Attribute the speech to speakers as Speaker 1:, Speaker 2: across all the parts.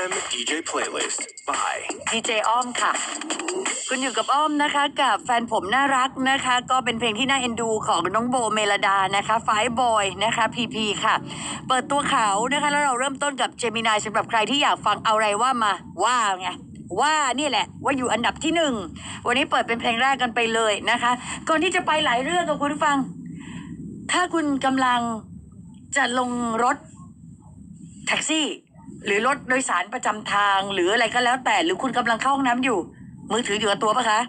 Speaker 1: FM DJ playlist by
Speaker 2: ดีเจอ้อมค่ะ คุณอยู่กับอ้อมนะคะกับแฟนผมน่ารักนะคะ ก็เป็นเพลงที่น่าเอ็นดูของน้องโบเมลดานะคะไฟบอยนะคะพีพีค่ะ เปิดตัวเขานะคะ แล้วเราเริ่มต้นกับเจมินายสำหรับใครที่อยากฟังเอาอะไรว่ามาว่าไงว่านี่แหละว่าอยู่อันดับที่หนึ่งวันนี้เปิดเป็นเพลงแรกกันไปเลยนะคะ ก่อนที่จะไปหลายเรื่องกับคุณผู้ฟัง ถ้าคุณกำลังจะลงรถแท็กซี่ หรือรถโดยสารประจำทางหรืออะไรก็แล้วแต่หรือคุณกำลังเข้าห้องน้ำอยู่ มือถืออยู่กับตัวปะคะ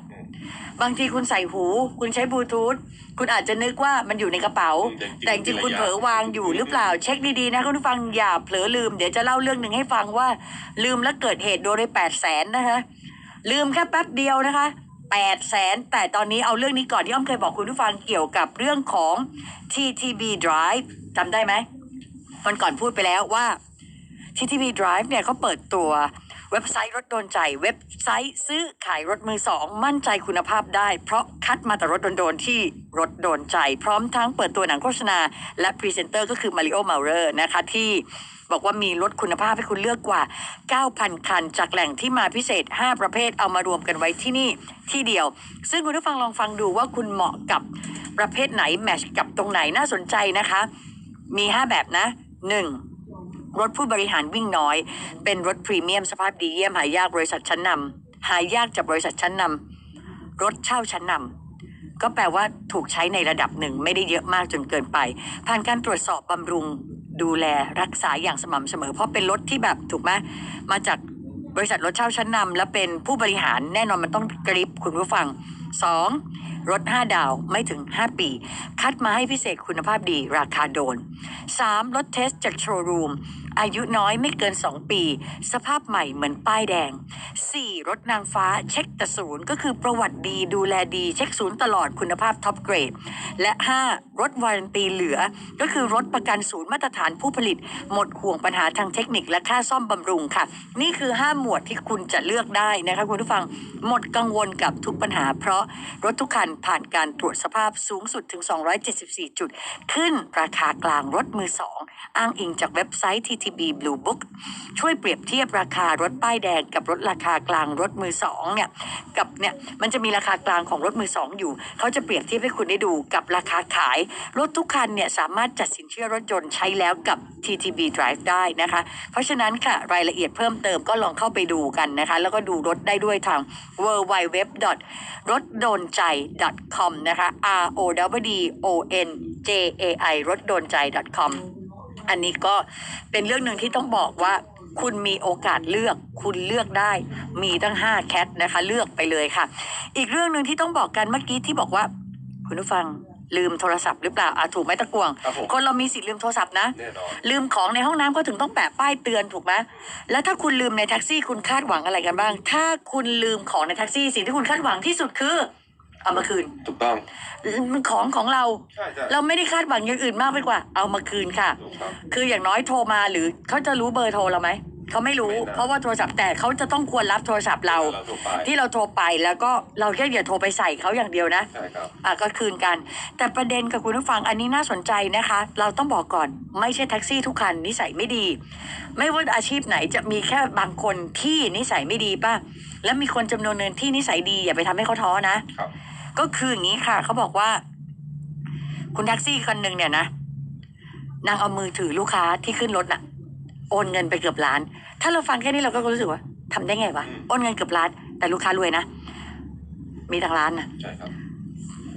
Speaker 2: บางทีคุณใส่หู คุณใช้บลูทูธคุณอาจจะนึกว่ามันอยู่ในกระเป๋า
Speaker 3: อืมแต่
Speaker 2: แต่
Speaker 3: จ
Speaker 2: จ
Speaker 3: ริ
Speaker 2: ริ
Speaker 3: ง
Speaker 2: ง
Speaker 3: ๆ
Speaker 2: ๆคุณเผลอ
Speaker 3: ระยะ
Speaker 2: วางอยู่หรือเปล่าเช็คดีๆนะคุณผู้ฟังอย่าเผลอลืมเดี๋ยวจะเล่าเรื่องหนึ่งให้ฟังว่า ลืมแล้วเกิดเหตุโดนไปแปดแสนนะคะ ลืมแค่แป๊บเดียวนะคะแปดแสนแต่ตอนนี้เอาเรื่องนี้ก่อนที่อ้อมเคยบอกคุณผู้ฟังเกี่ยวกับเรื่องของ TTB Drive จำได้ไหมวันก่อนพูดไปแล้วว่า TTB Drive เนี่ยเขาเปิดตัวเว็บไซต์รถโดนใจ เว็บไซต์ซื้อขายรถมือสองมั่นใจคุณภาพได้ เพราะคัดมาแต่รถโดนๆที่รถโดนใจ พร้อมทั้งเปิดตัวหนังโฆษณา และพรีเซนเตอร์ก็คือมาริโอมาเรอร์นะคะที่บอกว่ามีรถคุณภาพให้คุณเลือกกว่า 9,000 คัน จากแหล่งที่มาพิเศษ 5 ประเภทเอามารวมกันไว้ที่นี่ที่เดียว ซึ่งคุณผู้ฟังลองฟังดูว่าคุณเหมาะกับประเภทไหนแมชกับตรงไหนน่าสนใจนะคะ มี 5 แบบนะ 1. รถผู้บริหารวิ่งน้อย เป็นรถพรีเมียมสภาพดีเยี่ยมหายากบริษัทชั้นนำหายากจากบริษัทชั้นนำรถเช่าชั้นนำก็แปลว่าถูกใช้ในระดับหนึ่งไม่ได้เยอะมากจนเกินไป ผ่านการตรวจสอบบำรุงดูแลรักษาอย่างสม่ำเสมอ เพราะเป็นรถที่แบบถูกไหมมาจากบริษัทรถเช่าชั้นนำและเป็นผู้บริหารแน่นอนมันต้องกริปคุณผู้ฟัง 2. รถ 5 ดาวไม่ถึง 5 ปี คัดมาให้พิเศษคุณภาพดีราคาโดน 3. รถเทสจากโชว์รูม อายุน้อยไม่เกิน 2 ปี สภาพใหม่เหมือนป้ายแดง 4. รถนางฟ้าเช็คแต่ศูนย์ก็คือประวัติดีดูแลดีเช็คศูนย์ตลอดคุณภาพท็อปเกรด และ 5. รถวารันตีเหลือ ก็คือรถประกันศูนย์มาตรฐานผู้ผลิต หมดห่วงปัญหาทางเทคนิคและค่าซ่อมบำรุงค่ะ นี่คือ 5 หมวดที่คุณจะเลือกได้นะคะคุณผู้ฟังหมดกังวลกับทุกปัญหา เพราะรถทุกคันผ่านการตรวจสภาพสูงสุดถึง 274 จุด ขึ้นราคากลางรถมือสอง อ้างอิงจากเว็บไซต์ TTB Blue Book ช่วยเปรียบเทียบราคารถป้ายแดงกับรถราคากลางรถมือสองเนี่ยกับเนี่ยมันจะมีราคากลางของรถมือสองอยู่เขาจะเปรียบเทียบให้คุณได้ดูกับราคาขาย รถทุกคันเนี่ยสามารถจัดสินเชื่อรถยนต์ใช้แล้วกับ TTB Drive ได้นะคะ เพราะฉะนั้นค่ะรายละเอียดเพิ่มเติมก็ลองเข้าไปดูกันนะคะ แล้วก็ดูรถได้ด้วยทาง w w w รถโดนใจ .com นะคะ r o w d o n j a i รถโดนใจ .com อันนี้ก็เป็นเรื่องหนึ่งที่ต้องบอกว่า คุณมีโอกาสเลือก คุณเลือกได้ มีตั้ง5แคทนะคะ เลือกไปเลยค่ะ อีกเรื่องหนึ่งที่ต้องบอกกันเมื่อกี้ที่บอกว่า คุณผู้ฟังลืมโทรศัพท์หรือเปล่าอะถูกไหมตะกวง
Speaker 3: ครับผม
Speaker 2: คนเรามีสิทธิ์ลืมโทรศัพท์นะ
Speaker 3: แน่นอน
Speaker 2: ลืมของในห้องน้ำก็ถึงต้องแปะป้ายเตือนถูกไหมแล้วถ้าคุณลืมในแท็กซี่คุณคาดหวังอะไรกันบ้าง ถ้าคุณลืมของในแท็กซี่สิ่งที่คุณคาดหวังที่สุดคือ เอามาคืน
Speaker 3: ถูกต้อง
Speaker 2: มันของของเรา
Speaker 3: ใช่ใช่
Speaker 2: เราไม่ได้คาดหวังอย่างอื่นมากไปกว่า เอามาคืนค่ะ
Speaker 3: ถูกต้อง
Speaker 2: คืออย่างน้อยโทรมาหรือเขาจะรู้เบอร์โทรเราไหม เขาไม่รู้
Speaker 3: ไม่นะ
Speaker 2: เพราะว่าโทรศัพท์แต่เขาจะต้องควรรับโทรศัพท์เรา
Speaker 3: เรา ถูกไป
Speaker 2: ที่เราโทรไปแล้วก็เราแค่อย่าโทรไปใส่เขาอย่างเดียวนะ
Speaker 3: ใช่ครับ
Speaker 2: อะก็คืนกัน แต่ประเด็นกับคุณผู้ฟังอันนี้น่าสนใจนะคะ เราต้องบอกก่อนไม่ใช่แท็กซี่ทุกคันนิสัยไม่ดี ไม่ว่าอาชีพไหนจะมีแค่บางคนที่นิสัยไม่ดีป่ะ แล้วมีคนจำนวนหนึ่งที่นิสัยดีอย่าไปทำให้เขาท้อนะ
Speaker 3: ครับ
Speaker 2: ก็คืออย่างนี้ค่ะเขาบอกว่า คุณแท็กซี่คนหนึ่งเนี่ยนะนางเอามือถือลูกค้าที่ขึ้นรถน่ะ โอนเงินไปเกือบล้าน ถ้าเราฟังแค่นี้เราก็รู้สึกว่าทำได้ไงวะ
Speaker 3: อืม
Speaker 2: โอนเงินเกือบล้าน แต่ลูกค้ารวยนะมีทางล้านนะ
Speaker 3: ใช่ครับ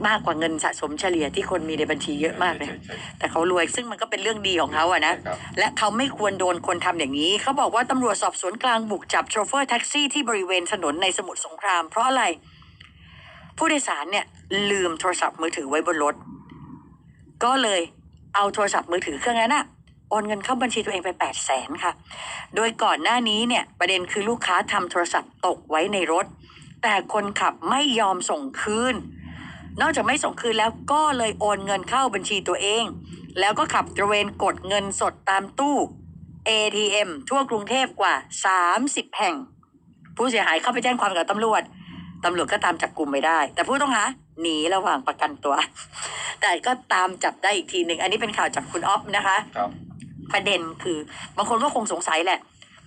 Speaker 2: มากกว่าเงินสะสมเฉลี่ยที่คนมีในบัญชีเยอะมากเลย
Speaker 3: ใช่ใช่
Speaker 2: แต่เขารวยซึ่งมันก็เป็นเรื่องดีของเขาอะนะ
Speaker 3: ใช่ครับ
Speaker 2: และเขาไม่ควรโดนคนทำอย่างนี้ เขาบอกว่าตำรวจสอบสวนกลางบุกจับโชเฟอร์แท็กซี่ที่บริเวณถนนในสมุทรสงคราม เพราะอะไร ผู้โดยสารเนี่ยลืมโทรศัพท์มือถือไว้บนรถ ก็เลยเอาโทรศัพท์มือถือเครื่องนั้นอะโอนเงินเข้าบัญชีตัวเองไปแปดแสนค่ะ โดยก่อนหน้านี้เนี่ยประเด็นคือลูกค้าทำโทรศัพท์ตกไว้ในรถ แต่คนขับไม่ยอมส่งคืน นอกจากไม่ส่งคืนแล้วก็เลยโอนเงินเข้าบัญชีตัวเอง แล้วก็ขับตระเวนกดเงินสดตามตู้ ATM ทั่วกรุงเทพกว่า 30 แห่ง ผู้เสียหายเข้าไปแจ้งความกับตำรวจ ตำรวจก็ตามจับกลุ่มไม่ได้ แต่ผู้ต้องหาหนีระหว่างประกันตัว แต่ก็ตามจับได้อีกทีหนึ่งอันนี้เป็นข่าวจากคุณอ๊อฟนะคะ
Speaker 3: ครับ
Speaker 2: ประเด็นคือบางคนก็คงสงสัยแหละ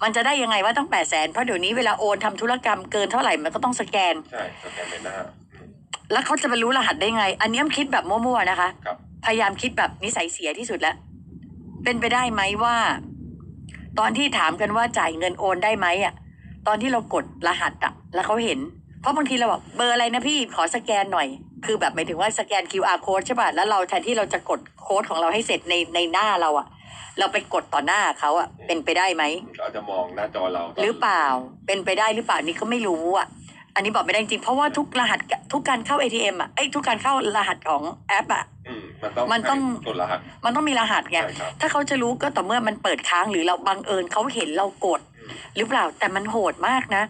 Speaker 2: มันจะได้ยังไงว่าต้องแปดแสนเพราะเดี๋ยวนี้เวลาโอนทำธุรกรรมเกินเท่าไหร่มันก็ต้องสแกน
Speaker 3: ใช่สแกนเป็นหน้าอืม
Speaker 2: แล้วเขาจะไปรู้รหัสได้ไง อันนี้มคิดแบบมั่วๆนะคะ
Speaker 3: ครับ
Speaker 2: พยายามคิดแบบนิสัยเสียที่สุดแล้ว เป็นไปได้ไหมว่า ตอนที่ถามกันว่าจ่ายเงินโอนได้ไหมอะ ตอนที่เรากดรหัสอะ แล้วเขาเห็น เพราะบางทีเราบอกเบอร์อะไรนะพี่ขอสแกนหน่อย คือแบบหมายถึงว่าสแกน QR code ใช่ป่ะแล้วเราแทนที่เราจะกดโค้ดของเราให้เสร็จในในหน้าเราอะเราไปกดต่อหน้าเขาอะเป็นไปได้ไหม
Speaker 3: เขาจะมองหน้าจอเราตน
Speaker 2: หรือเปล่าเป็นไปได้หรือเปล่านี่ก็ไม่รู้อะอันนี้บอกไม่ได้จริงเพราะว่าทุกรหัสทุกการเข้า ATM อะไอ้ยทุกการเข้ารหัสของแอปอะ
Speaker 3: อืมมันต้อง
Speaker 2: มันต้อง
Speaker 3: ให้กดรหัส
Speaker 2: มันต้องมีรหัสไง
Speaker 3: ใช่ครับ
Speaker 2: ถ้าเขาจะรู้ก็ต่อเมื่อมันเปิดค้างหรือเราบังเอิญเขาเห็นเรากด
Speaker 3: อืม
Speaker 2: หรือเปล่าแต่มันโหดมากนะ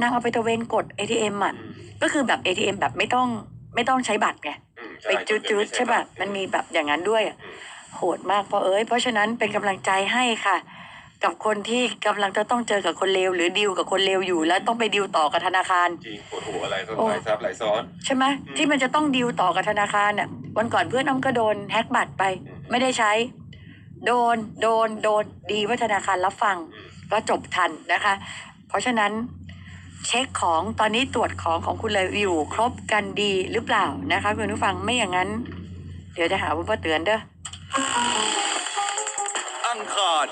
Speaker 2: นางเอาไปตระเวนกด ATM อะ
Speaker 3: อืม
Speaker 2: ก็คือแบบ ATM แบบไม่ต้องไม่ต้องใช้บัตรไง
Speaker 3: อืม
Speaker 2: ไปจุดจุดๆใช่ป่ะมันมีแบบอย่างนั้นด้วยอะ
Speaker 3: อืม
Speaker 2: โหดมากเพราะเอ้ยเพราะฉะนั้นเป็นกำลังใจให้ค่ะ กับคนที่กำลังจะต้องเจอกับคนเลวหรือดิวกับคนเลวอยู่ แล้วต้องไปดิวต่อกับธนาคาร
Speaker 3: จริงปวดหัวอะไรก็
Speaker 2: โอ้
Speaker 3: หลายซับหลายซ้อน
Speaker 2: ใช่ไหม
Speaker 3: อืม
Speaker 2: ที่มันจะต้องดิวต่อกับธนาคารอะวันก่อนเพื่อนน้องก็โดนแฮ็กบัตรไป
Speaker 3: อืม
Speaker 2: ไม่ได้ใช้ โดนโดนโดนดีว่าธนาคารรับฟัง
Speaker 3: อืม
Speaker 2: ก็จบทันนะคะ เพราะฉะนั้น เช็คของตอนนี้ตรวจของของคุณเลยอยู่ครบกันดีหรือเปล่านะคะคุณผู้ฟังไม่อย่างนั้น เดี๋ยวจะหาว่าป้าเตือนเด้อ
Speaker 1: อังคาร